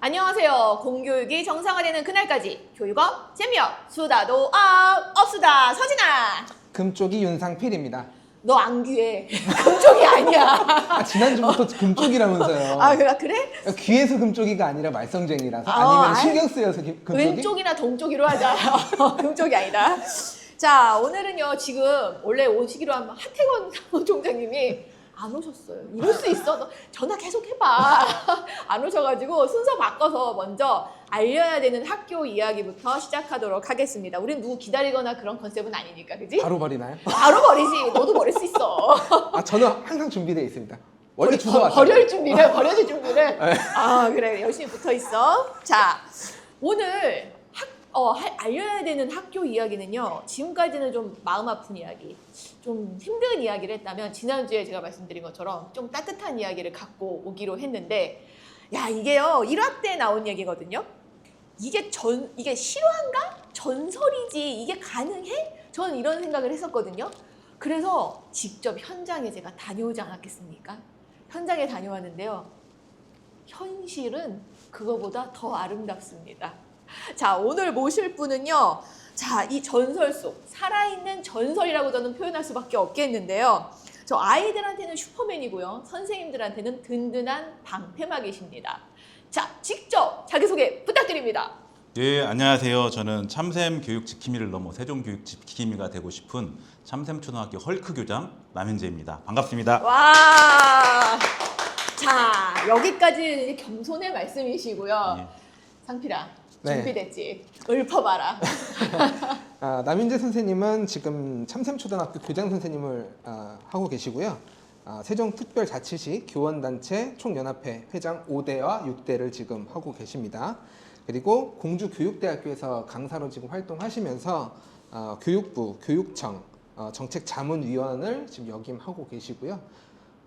안녕하세요. 공교육이 정상화되는 그날까지 교육업 재미업 수다도 업 업수다 서진아. 금쪽이 윤상필입니다. 너 안 귀해. 금쪽이 아니야. 아, 지난주부터 금쪽이라면서요. 아 그래 그래? 귀에서 금쪽이가 아니라 말썽쟁이라서 아, 아니면 아이. 신경 쓰여서 기- 금쪽이? 왼쪽이나 동쪽이로 하자. 금쪽이 아니다. 자 오늘은요 지금 원래 오시기로 한 하태건 사무총장님이 안 오셨어요. 이럴 수 있어. 너 전화 계속 해봐. 안 오셔가지고 순서 바꿔서 먼저 알려야 되는 학교 이야기부터 시작하도록 하겠습니다. 우린 누구 기다리거나 그런 컨셉은 아니니까, 그지? 바로 버리나요? 바로 버리지. 너도 버릴 수 있어. 아 저는 항상 준비되어 있습니다. 원래 주소 버- 왔어요. 버릴 준비를 버려질 준비를. 네. 아 그래 열심히 붙어 있어. 자 오늘 학, 어, 할- 알려야 되는 학교 이야기는요. 지금까지는 좀 마음 아픈 이야기, 좀 힘든 이야기를 했다면 지난주에 제가 말씀드린 것처럼 좀 따뜻한 이야기를 갖고 오기로 했는데 야 이게요 1화 때 나온 얘기거든요. 이게 전 이게 실화인가 전설이지 이게 가능해? 저는 이런 생각을 했었거든요. 그래서 직접 현장에 제가 다녀오지 않았겠습니까? 현장에 다녀왔는데요. 현실은 그거보다 더 아름답습니다. 자, 오늘 모실 분은요. 자, 이 전설 속 살아있는 전설이라고 저는 표현할 수밖에 없겠는데요. 저 아이들한테는 슈퍼맨이고요. 선생님들한테는 든든한 방패막이십니다. 자, 직접 자기소개 부탁드립니다. 예, 안녕하세요. 저는 참샘 교육 지킴이를 넘어 세종 교육 지킴이가 되고 싶은 참샘 초등학교 헐크 교장 남현재입니다. 반갑습니다. 와. 자, 여기까지 겸손의 말씀이시고요. 예. 상필아, 네. 준비됐지? 읊어봐라. 아, 남윤재 선생님은 지금 참샘초등학교 교장 선생님을 아, 하고 계시고요. 아, 세종특별자치시 교원단체 총연합회 회장 5대와 6대를 지금 하고 계십니다. 그리고 공주교육대학교에서 강사로 지금 활동하시면서 아, 교육부, 교육청, 어, 정책자문위원을 지금 역임하고 계시고요.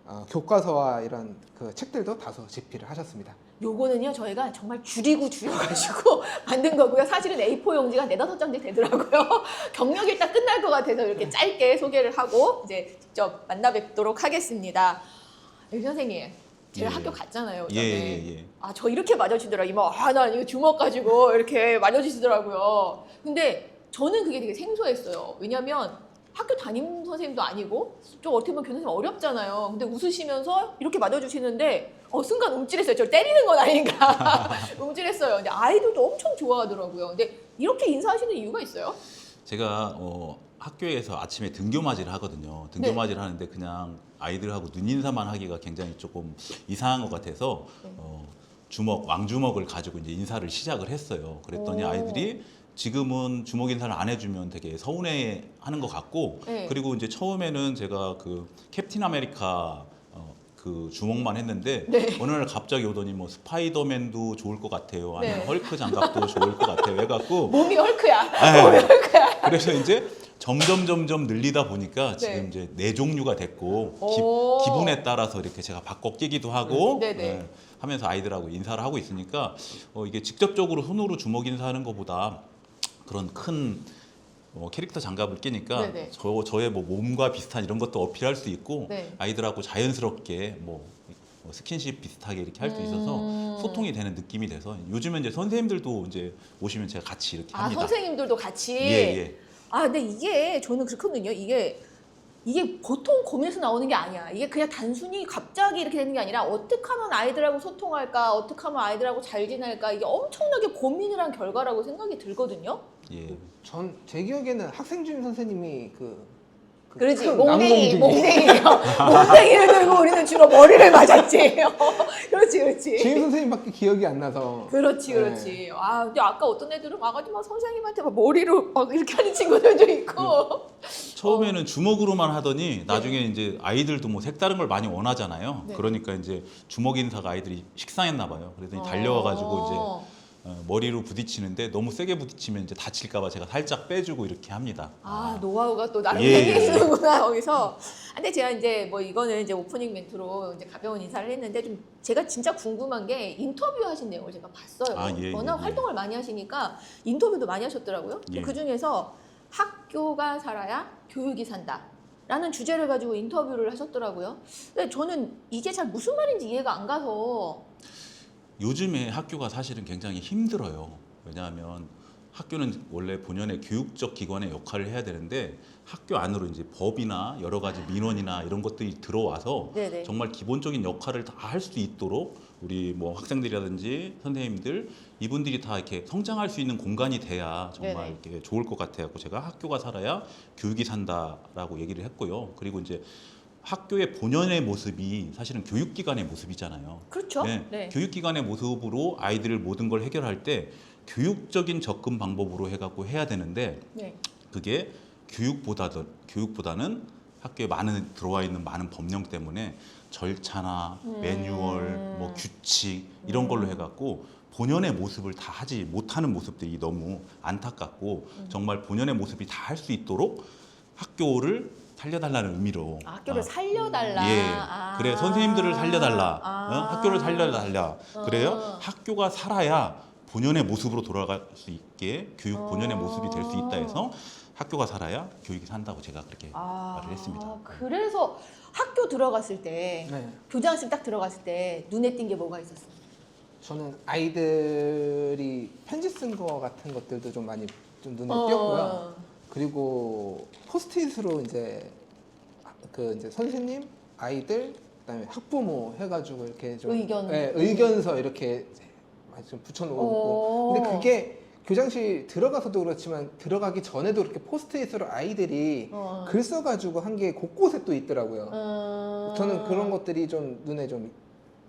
어, 교과서와 이런 그 책들도 다소 집필을 하셨습니다. 요거는요 저희가 정말 줄이고 줄여가지고 만든 거고요. 사실은 A4 용지가 네다섯 장씩 되더라고요. 경력이 딱 끝날 것 같아서 이렇게 짧게 소개를 하고 이제 직접 만나 뵙도록 하겠습니다. 유 선생님 제가 예. 학교 갔잖아요 예, 예, 예. 아저 이렇게 맞아주더라 이모 아나 이거 주먹 가지고 이렇게 맞아주시더라고요. 근데 저는 그게 되게 생소했어요. 왜냐면 학교 담임 선생님도 아니고 좀 어떻게 보면 교수님 어렵잖아요 근데 웃으시면서 이렇게 맞아주시는데 어 순간 움찔했어요 저 때리는 건 아닌가 움찔했어요 근데 아이들도 엄청 좋아하더라고요 근데 이렇게 인사하시는 이유가 있어요? 제가 어, 학교에서 아침에 등교 맞이를 하거든요. 등교맞이를 하는데 그냥 아이들하고 눈인사만 하기가 굉장히 조금 이상한 것 같아서 네. 어, 주먹, 왕주먹을 가지고 이제 인사를 시작을 했어요. 그랬더니 오. 아이들이 지금은 주먹 인사를 안 해주면 되게 서운해 하는 것 같고 네. 그리고 이제 처음에는 제가 그 캡틴 아메리카 어, 그 주먹만 했는데 네. 어느 날 갑자기 오더니 뭐 스파이더맨도 좋을 것 같아요 아니면 네. 헐크 장갑도 좋을 것 같아요 해갖고 몸이 헐크야 네. 몸이 헐크야 그래서 이제 점점 점점 늘리다 보니까 지금 네. 이제 네 종류가 됐고 오. 기, 분에 따라서 이렇게 제가 바꿔 끼기도 하고 음, 네네. 하면서 아이들하고 인사를 하고 있으니까 어, 이게 직접적으로 손으로 주먹 인사하는 것보다 그런 큰 어, 캐릭터 장갑을 끼니까 네네. 저 저의 뭐 몸과 비슷한 이런 것도 어필할 수 있고 네. 아이들하고 자연스럽게 뭐, 뭐 스킨십 비슷하게 이렇게 할 수 있어서 음. 소통이 되는 느낌이 돼서 요즘은 이제 선생님들도 이제 오시면 제가 같이 이렇게 아 합니다. 선생님들도 같이 예, 예. 아 근데 이게 저는 그렇거든요. 이게 이게 보통 고민에서 나오는 게 아니야. 이게 그냥 단순히 갑자기 이렇게 되는 게 아니라 어떻게 하면 아이들하고 소통할까, 어떻게 하면 아이들하고 잘 지낼까 이게 엄청나게 고민을 한 결과라고 생각이 들거든요. 예. 전 제 기억에는 학생 주임 선생님이 그, 그 그러지 큰 몽댕이. 몽댕이요. 몽댕이를 들고 우리는 주로 머리를 맞았지. 그렇지, 그렇지. 주임 선생님밖에 기억이 안 나서 그렇지, 네. 그렇지. 아, 근데 아까 어떤 애들은 와가지고 막 선생님한테 막 머리로 막 이렇게 하는 친구들도 있고. 처음에는 주먹으로만 하더니 나중에 이제 아이들도 뭐 색다른 걸 많이 원하잖아요. 네. 그러니까 이제 주먹 인사가 아이들이 식상했나 봐요. 달려와가지고 어. 이제 어, 머리로 부딪히는데 너무 세게 부딪히면 이제 다칠까봐 제가 살짝 빼주고 이렇게 합니다. 아 노하우가 또 나름 예, 예. 얘기해주는구나 거기서. 근데 제가 이제 뭐 이거는 이제 오프닝 멘트로 이제 가벼운 인사를 했는데 좀 제가 진짜 궁금한 게 인터뷰 하신 내용을 제가 봤어요. 아, 예, 워낙 예, 예. 활동을 많이 하시니까 인터뷰도 많이 하셨더라고요. 예. 그 중에서 학교가 살아야 교육이 산다. 라는 주제를 가지고 인터뷰를 하셨더라고요. 근데 저는 이게 잘 무슨 말인지 이해가 안 가서 요즘에 학교가 사실은 굉장히 힘들어요. 왜냐하면 학교는 원래 본연의 교육적 기관의 역할을 해야 되는데 학교 안으로 이제 법이나 여러 가지 민원이나 이런 것들이 들어와서 네네. 정말 기본적인 역할을 다 할 수 있도록 우리 뭐 학생들이라든지 선생님들 이분들이 다 이렇게 성장할 수 있는 공간이 돼야 정말 네네. 이렇게 좋을 것 같아요. 제가 학교가 살아야 교육이 산다라고 얘기를 했고요. 그리고 이제 학교의 본연의 모습이 사실은 교육기관의 모습이잖아요. 그렇죠. 네, 네. 교육기관의 모습으로 아이들을 모든 걸 해결할 때 교육적인 접근 방법으로 해갖고 해야 되는데 네. 그게 교육보다도 교육보다는 학교에 많은 들어와 있는 많은 법령 때문에 절차나 음. 매뉴얼, 뭐 규칙 이런 걸로 음. 해갖고 본연의 모습을 다 하지 못하는 모습들이 너무 안타깝고 음. 정말 본연의 모습이 다 할 수 있도록 학교를 살려달라는 의미로 아, 학교를 아, 살려달라. 예. 아. 그래 선생님들을 살려달라. 아. 어? 학교를 살려달라. 그래요? 어. 학교가 살아야 본연의 모습으로 돌아갈 수 있게 교육 본연의 어. 모습이 될 수 있다 해서 학교가 살아야 교육이 산다고 제가 그렇게 아, 말을 했습니다. 그래서 학교 들어갔을 때 네. 교장실 딱 들어갔을 때 눈에 띈 게 뭐가 있었어요? 저는 아이들이 편지 쓴 거 같은 것들도 좀 많이 좀 눈에 어. 띄었고요. 그리고 포스트잇으로 이제 그 이제 선생님, 아이들, 그다음에 학부모 해가지고 이렇게 좀 의견. 네, 의견서 이렇게 좀 붙여놓고. 어. 근데 그게 교장실 들어가서도 그렇지만 들어가기 전에도 이렇게 포스트잇으로 아이들이 어. 글 써가지고 한 게 곳곳에 또 있더라고요. 음. 저는 그런 것들이 좀 눈에 좀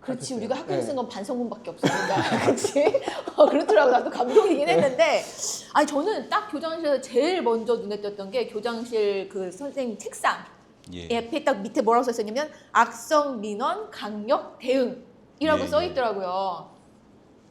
그렇지. 우리가 학교에 네. 쓴건 반성문밖에 없으니까 그렇지 어, 그렇더라고 나도 감동이긴 했는데 아니 저는 딱 교장실에서 제일 먼저 눈에 띄었던 게 교장실 그 선생님 책상 예. 옆에 딱 밑에 뭐라고 써 있었냐면 악성 민원 강력 대응이라고 예, 써 예. 있더라고요.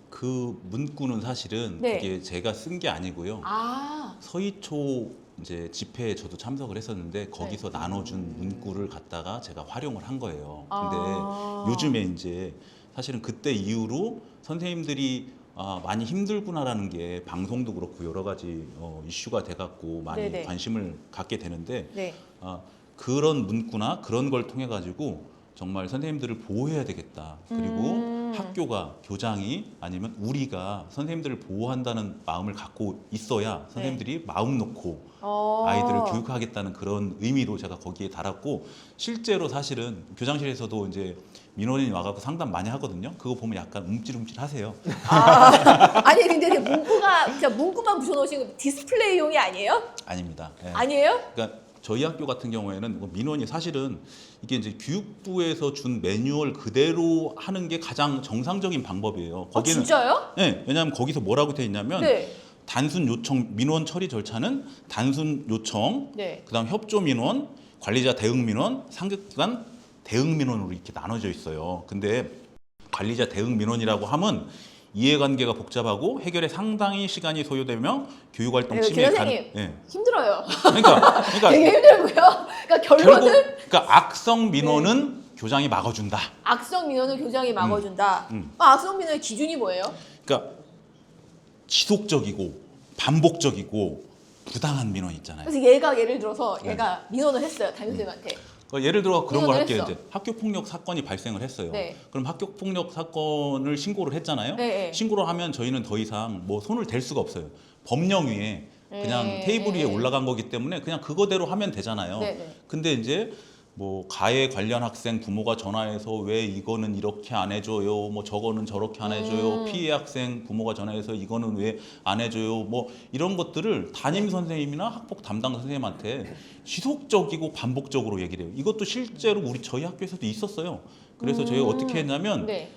그 문구는 사실은 네. 그게 제가 쓴 게 아니고요. 아 서희초 이제 집회에 저도 참석을 했었는데 거기서 네. 나눠준 문구를 갖다가 제가 활용을 한 거예요. 근데 아. 요즘에 이제 사실은 그때 이후로 선생님들이 아, 많이 힘들구나라는 게 방송도 그렇고 여러 가지 어, 이슈가 돼갖고 많이 네네. 관심을 갖게 되는데 네. 아, 그런 문구나 그런 걸 통해 가지고 정말 선생님들을 보호해야 되겠다. 그리고 음. 학교가 교장이 아니면 우리가 선생님들을 보호한다는 마음을 갖고 있어야 선생님들이 마음 놓고 네. 어. 아이들을 교육하겠다는 그런 의미로 제가 거기에 달았고 실제로 사실은 교장실에서도 이제 민원인이 와갖고 상담 많이 하거든요. 그거 보면 약간 움찔움찔하세요. 아, 아니 근데 그 문구가 진짜 문구만 붙여놓으신 거 디스플레이용이 아니에요? 아닙니다. 예. 아니에요? 그러니까 저희 학교 같은 경우에는 뭐 민원이 사실은 이게 이제 교육부에서 준 매뉴얼 그대로 하는 게 가장 정상적인 방법이에요. 아, 거기는 진짜요? 네, 왜냐하면 거기서 뭐라고 돼 있냐면 네. 단순 요청 민원 처리 절차는 단순 요청, 네. 그다음 협조 민원, 관리자 대응 민원, 상급기관 대응 민원으로 이렇게 나눠져 있어요. 근데 관리자 대응 민원이라고 하면 이해관계가 복잡하고 해결에 상당히 시간이 소요되며 교육활동 네, 침해에 김가 선생님. 예. 힘들어요. 그러니까 그러니까 되게 힘들고요. 그러니까 결국 결론은 그러니까 악성 민원은 교장이 막아준다. 악성 민원을 교장이 막아준다. 음. 그 악성 민원의 기준이 뭐예요? 그러니까 지속적이고 반복적이고 부당한 민원 있잖아요. 그래서 얘가 예를 들어서 네. 얘가 민원을 했어요 담임선생님한테. 그러니까 예를 들어 그런 걸 할게요. 했어. 이제 학교 폭력 사건이 발생을 했어요. 네. 그럼 학교 폭력 사건을 신고를 했잖아요. 네, 네. 신고를 하면 저희는 더 이상 뭐 손을 댈 수가 없어요. 법령 위에 그냥 네. 테이블 위에 올라간 거기 때문에 그냥 그거대로 하면 되잖아요. 네, 네. 근데 이제 뭐 가해 관련 학생 부모가 전화해서 왜 이거는 이렇게 안 해줘요, 뭐 저거는 저렇게 안 해줘요, 음. 피해 학생 부모가 전화해서 이거는 왜 안 해줘요, 뭐 이런 것들을 담임 선생님이나 학폭 담당 선생님한테 지속적이고 반복적으로 얘기를 해요. 이것도 실제로 우리 저희 학교에서도 있었어요. 그래서 저희가 음. 어떻게 했냐면 네.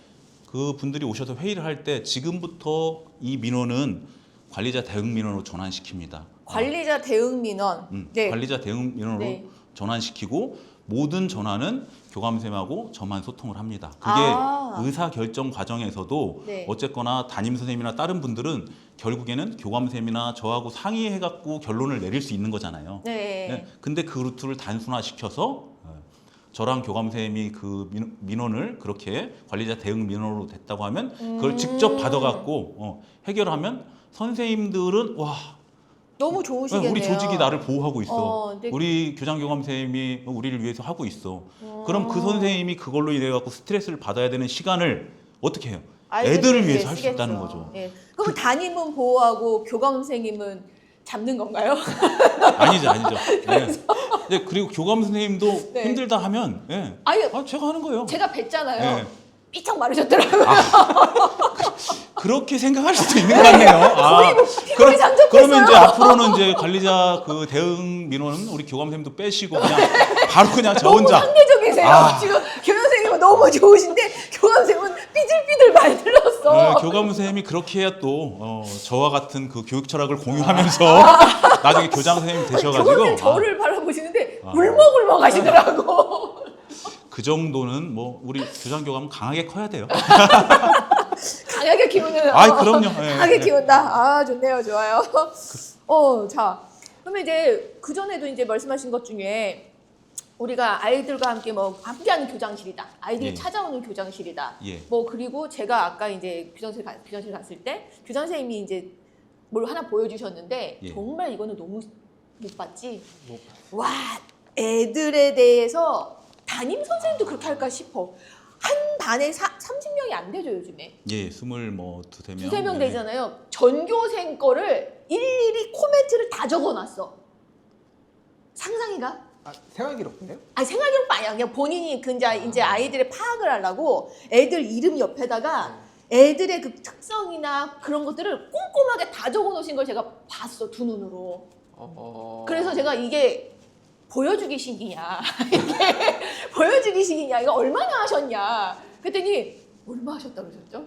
그 분들이 오셔서 회의를 할 때 지금부터 이 민원은 관리자 대응 민원으로 전환시킵니다. 관리자 대응 민원. 음, 네. 관리자 대응 민원으로 네. 전환시키고 모든 전화는 교감선생님하고 저만 소통을 합니다. 그게 아. 의사 결정 과정에서도 네. 어쨌거나 담임 선생님이나 다른 분들은 결국에는 교감선생님이나 저하고 상의해 갖고 결론을 내릴 수 있는 거잖아요. 네. 네. 근데 그 루트를 단순화시켜서 어, 저랑 교감 선생님이 그 민- 민원을 그렇게 관리자 대응 민원으로 됐다고 하면 그걸 음. 직접 받아갖고 어, 해결하면 선생님들은 와 너무 좋으시겠네요. 우리 조직이 나를 보호하고 있어. 어, 근데- 우리 교장 교감 선생님이 우리를 위해서 하고 있어. 그럼 그 선생님이 그걸로 인해 갖고 스트레스를 받아야 되는 시간을 어떻게 해요? 애들을 위해서 할 수. 있다는 거죠. 예. 그럼 담임은 보호하고 교감 선생님은 잡는 건가요? 아니죠, 아니죠. 네. 네, 그리고 교감 선생님도 네. 힘들다 하면 예. 아니 아, 제가 하는 거예요. 제가 뵀잖아요. 네. 삐쩍 마르셨더라고요. 그렇게 생각할 수도 있는 거 아니에요? 아, 피부에 장접했어요. 그러면 이제 앞으로는 이제 관리자 그 대응 민원은 우리 교감 선생님도 빼시고 그냥 바로 그냥 저 너무 혼자 상대적이세요. 아. 지금 교감 선생님은 너무 좋으신데 교감 선생님은 삐질삐질 많이 들렀어. 네, 교감 선생님이 그렇게 해야 또 어, 저와 같은 그 교육 철학을 공유하면서 나중에 교장 선생님 교감 되셔가지고 선생님 아, 저를 바라보시는데 아. 울먹울먹 하시더라고. 그 정도는 뭐 우리 교장 교감은 강하게 커야 돼요. 강하게 키우는. 아이, 어, 그럼요. 예, 강하게 예. 키운다. 아 좋네요, 좋아요. 어, 자, 그러면 이제 그 전에도 이제 말씀하신 것 중에 우리가 아이들과 함께 뭐 함께하는 교장실이다. 아이들이 예. 찾아오는 교장실이다. 예. 뭐 그리고 제가 아까 이제 교장실 가, 교장실 갔을 때 교장 선생님이 이제 뭘 하나 보여주셨는데 예. 정말 이거는 너무 못 봤지. 뭐, 와 애들에 대해서 담임 선생님도 그렇게 할까 싶어. 한 반에 사, 30명이 안 되죠 요즘에. 예, 스물 뭐 두세 명. 두세 명 네. 되잖아요. 전교생 거를 일일이 코멘트를 다 적어놨어. 상상이가? 아, 생활 기록인데요? 아니 생활 기록만 아니야. 그냥 본인이 그 이제, 이제 아이들의 파악을 하려고 애들 이름 옆에다가 애들의 그 특성이나 그런 것들을 꼼꼼하게 다 적어놓으신 걸 제가 봤어 두 눈으로. 어... 그래서 제가 이게 보여주기 식이냐 이게 보여주기 식이냐 이거 얼마나 하셨냐 그랬더니 얼마 하셨다 그러셨죠?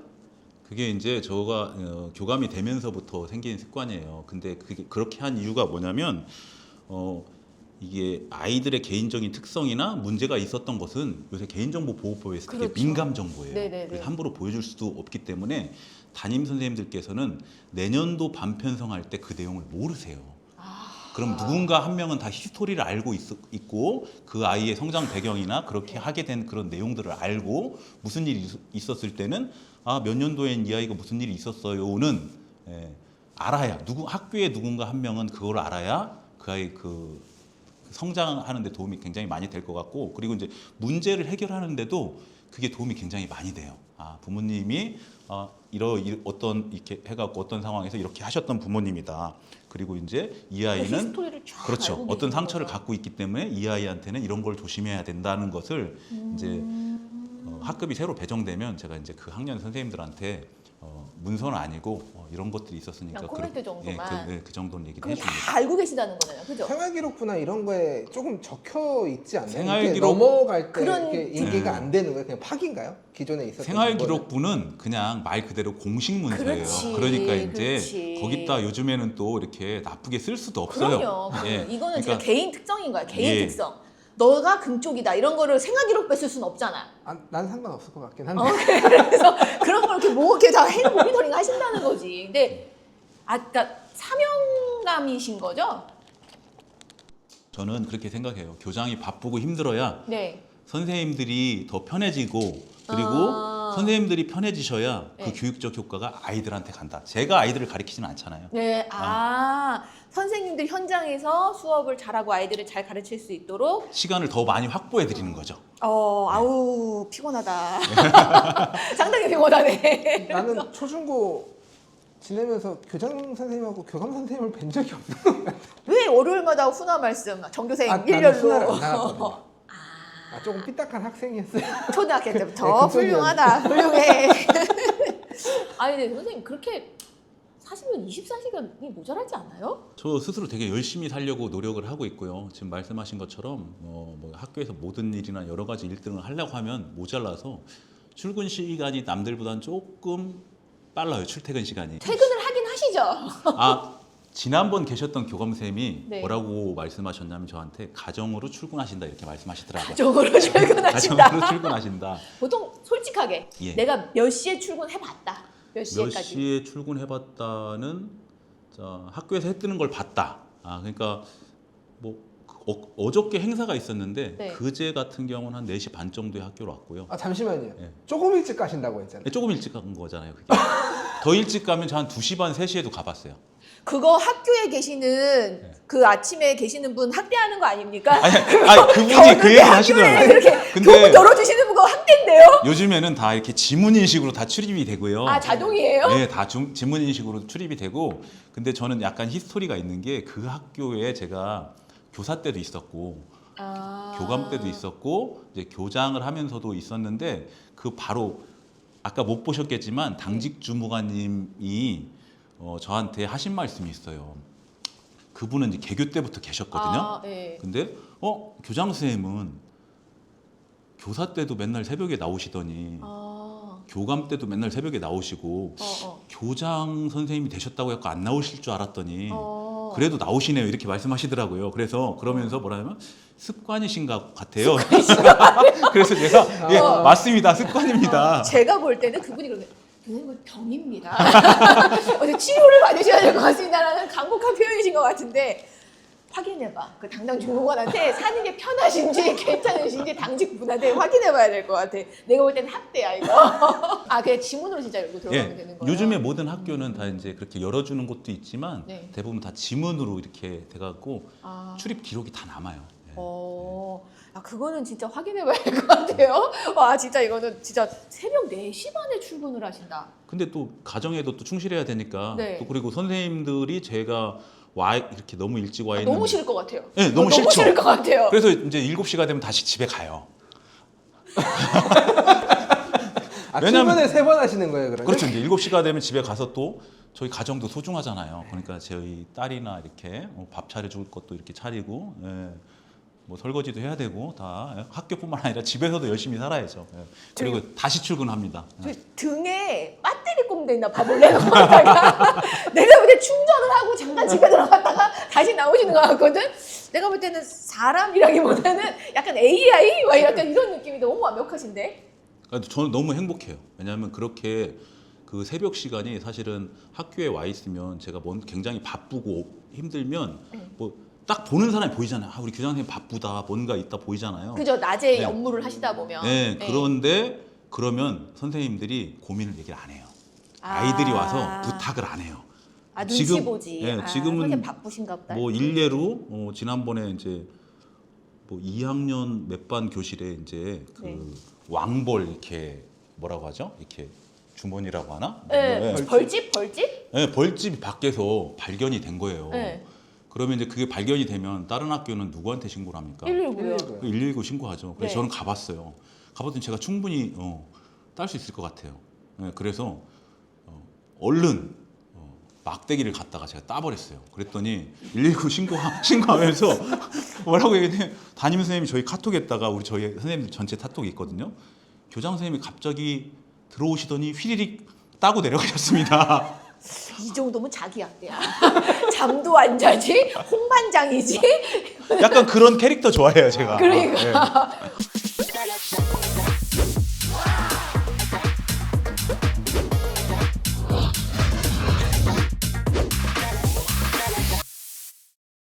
그게 이제 저가 어, 교감이 되면서부터 생긴 습관이에요. 근데 그게 그렇게 한 이유가 뭐냐면 어 이게 아이들의 개인적인 특성이나 문제가 있었던 것은 요새 개인정보 보호법에서 되게 그렇죠. 민감 정보예요. 네네네. 그래서 함부로 보여줄 수도 없기 때문에 담임 선생님들께서는 내년도 반 편성할 때 그 내용을 모르세요. 아. 그럼 누군가 한 명은 다 히스토리를 알고 있, 있고 그 아이의 성장 배경이나 그렇게 하게 된 그런 내용들을 알고 무슨 일이 있- 있었을 때는 아 몇 년도엔 이 아이가 무슨 일이 있었어요는 예, 알아야 누구 학교에 누군가 한 명은 그걸 알아야 그 아이 그 성장하는데 도움이 굉장히 많이 될 것 같고 그리고 이제 문제를 해결하는데도 그게 도움이 굉장히 많이 돼요. 아 부모님이 아 이러 이, 어떤 이렇게 해갖고 어떤 상황에서 이렇게 하셨던 부모님이다. 그리고 이제 이 아이는 그렇죠. 어떤 상처를 거죠. 갖고 있기 때문에 이 아이한테는 이런 걸 조심해야 된다는 것을 이제 음. 어, 학급이 새로 배정되면 제가 이제 그 학년 선생님들한테 어, 문서는 아니고 어, 이런 것들이 있었으니까 그냥 코멘트 정도만. 예, 그, 예, 그 정도는 얘기를 그럼 해줍니다. 다 알고 계시다는 거잖아요, 그죠? 생활 기록부나 이런 거에 조금 적혀 있지 않나요? 생활기록- 이렇게 넘어갈 때 그런 이렇게 얘기가 네. 안 되는 거예요? 그냥 파기인가요? 기존에 있었던 생활? 기록부는 그냥 말 그대로 공식 문서예요. 그렇지, 러니까 이제 그렇지. 거기다 요즘에는 또 이렇게 나쁘게 쓸 수도 없어요. 그럼요. 예, 이거는 그러니까 진짜 개인 특성인 거야, 개인 예. 특성. 너가 금쪽이다 이런 거를 생활기록 뺐을 수는 없잖아. 아, 난 상관없을 것 같긴 한데 어, 그래서 그런 걸 이렇게 뭐 이렇게 다 해, 모니터링 하신다는 거지. 근데 아까 사명감이신 거죠? 저는 그렇게 생각해요. 교장이 바쁘고 힘들어야 네. 선생님들이 더 편해지고 그리고 아. 선생님들이 편해지셔야 네. 그 교육적 효과가 아이들한테 간다. 제가 아이들을 가르치지는 않잖아요. 네, 아, 선생님들 현장에서 수업을 잘하고 아이들을 잘 가르칠 수 있도록 시간을 더 많이 확보해 드리는 거죠. 어, 아우 피곤하다. 상당히 피곤하네. 나는 초중고 지내면서 교장 선생님하고 교감 선생님을 뵌 적이 없는 왜 월요일마다 훈화 말씀 정교생 아, 나는 일렬로 훈화를 안 나갔거든요. 아, 조금 삐딱한 학생이었어요. 초등학교 네, 때부터 그 소리였네. 훌륭하다, 훌륭해. 아니, 근데 선생님 그렇게 사시면 24시간이 모자라지 않아요? 저 스스로 되게 열심히 살려고 노력을 하고 있고요. 지금 말씀하신 것처럼 어, 뭐 학교에서 모든 일이나 여러 가지 일들을 하려고 하면 모자라서 출근 시간이 남들보다는 조금 빨라요. 출퇴근 시간이. 퇴근을 하긴 하시죠. 아 지난번 계셨던 교감 쌤이 네. 뭐라고 말씀하셨냐면 저한테 가정으로 출근하신다 이렇게 말씀하시더라고요. 가정으로 출근하신다. 가정으로 출근하신다. 보통 솔직하게 예. 내가 몇 시에 출근해봤다. 몇몇 시에까지. 시에 출근해봤다는 자, 학교에서 해 뜨는 걸 봤다. 아 그러니까 뭐 어, 어저께 행사가 있었는데 네. 그제 같은 경우는 한 4시 반 정도에 학교로 왔고요. 아 잠시만요. 예. 조금 일찍 가신다고 했잖아요. 네, 조금 일찍 간 거잖아요. 그게. 더 일찍 가면 저한 2시 반, 3시에도 가봤어요. 그거 학교에 계시는 네. 그 아침에 계시는 분 학대하는 거 아닙니까? 아니, 아니 그분이 그 얘기 하시더라고요. 이렇게 근데- 교문 열어주시는 분거 학대인데요? 요즘에는 다 이렇게 지문 인식으로 다 출입이 되고요. 아 자동이에요? 네, 다 중- 지문 인식으로 출입이 되고 근데 저는 약간 히스토리가 있는 게 그 학교에 제가 교사 때도 있었고 아. 교감 때도 있었고 이제 교장을 하면서도 있었는데 그 바로 아까 못 보셨겠지만 당직 주무관님이 어, 저한테 하신 말씀이 있어요. 그분은 이제 개교 때부터 계셨거든요. 아, 네. 근데 어 교장 선생님은 교사 때도 맨날 새벽에 나오시더니 아, 교감 때도 맨날 새벽에 나오시고 어, 어. 교장 선생님이 되셨다고 해서 안 나오실 줄 알았더니 어. 그래도 나오시네요 이렇게 말씀하시더라고요. 그래서 그러면서 뭐라면 습관이신가 같아요. 그래서 제가 예 어. 맞습니다 습관입니다. 제가 볼 때는 그분이 그러면 그건 병입니다. 어제 치료를 받으셔야 될 것 같습니다라는 강력한 표현이신 것 같은데 확인해봐. 그 당당 주무관한테 사는 게 편하신지 괜찮으신지 당직 분한테 확인해봐야 될 것 같아. 내가 볼 때는 학대야 이거. 아 그냥 지문으로 진짜 열고 들어가면 되는 예, 거예요. 요즘에 모든 학교는 다 이제 그렇게 열어주는 곳도 있지만 네. 대부분 다 지문으로 이렇게 돼갖고 아. 출입 기록이 다 남아요. 예. 어, 아, 그거는 진짜 확인해 봐야 될 것 같아요. 와, 진짜 이거는 진짜 새벽 4시 반에 출근을 하신다. 근데 또 가정에도 또 충실해야 되니까 네. 또 그리고 선생님들이 제가 와 이렇게 너무 일찍 와 아, 있는 너무 싫을 것 같아요. 네, 너무 어, 싫죠. 너무 싫을 것 같아요. 그래서 이제 7시가 되면 다시 집에 가요. 아, 왜냐면- 출근을 세 번 하시는 거예요, 그러면? 그렇죠. 이제 7시가 되면 집에 가서 또 저희 가정도 소중하잖아요. 그러니까 저희 딸이나 이렇게 어, 밥 차려줄 것도 이렇게 차리고 예. 뭐 설거지도 해야 되고 다 예. 학교뿐만 아니라 집에서도 열심히 살아야죠. 예. 그리고 다시 출근합니다. 예. 그 등에 배터리 꼼돼 있나 밥을 내놓다가 내가 볼 때 충전을 하고 잠깐 집에 들어갔다가 다시 나오시는 것 같거든. 내가 볼 때는 사람이라기보다는 약간 AI 막 약간 이런 느낌이 너무 완벽하신데. 저는 너무 행복해요. 왜냐하면 그렇게 그 새벽 시간이 사실은 학교에 와 있으면 제가 뭔 굉장히 바쁘고 힘들면 네. 뭐 딱 보는 사람이 보이잖아요. 아, 우리 교장 선생님 바쁘다, 뭔가 있다 보이잖아요. 그죠? 낮에 네. 업무를 하시다 보면. 네, 네. 그런데 그러면 선생님들이 고민을 얘기를 안 해요. 아. 아이들이 와서 부탁을 안 해요. 아 눈치 지금- 보지. 예, 아, 지금은 선생님 바쁘신가 보다. 뭐 일례로 어, 지난번에 이제 뭐 2학년 몇 반 교실에 이제 그 네. 왕벌 이렇게 뭐라고 하죠? 이렇게 주머니라고 하나? 네. 네. 벌집 벌집? 네, 벌집이 밖에서 발견이 된 거예요. 네. 그러면 이제 그게 발견이 되면 다른 학교는 누구한테 신고를 합니까? 119요. 119. 119 신고하죠. 그래서 네. 저는 가봤어요. 가봤더니 제가 충분히 어, 딸 수 있을 것 같아요. 네, 그래서 어, 얼른 어, 막대기를 갖다가 제가 따버렸어요. 그랬더니 119 신고 신고하면서 뭐라고 얘기해? 담임 선생님이 저희 카톡에다가 우리 저희 선생님들 전체 카톡이 있거든요. 교장 선생님이 갑자기 들어오시더니 휘리릭 따고 내려가셨습니다. 이 정도면 자기 학대야. 잠도 안 자지, 홍반장이지. 약간 그런 캐릭터 좋아해요, 제가. 그러니까. 네.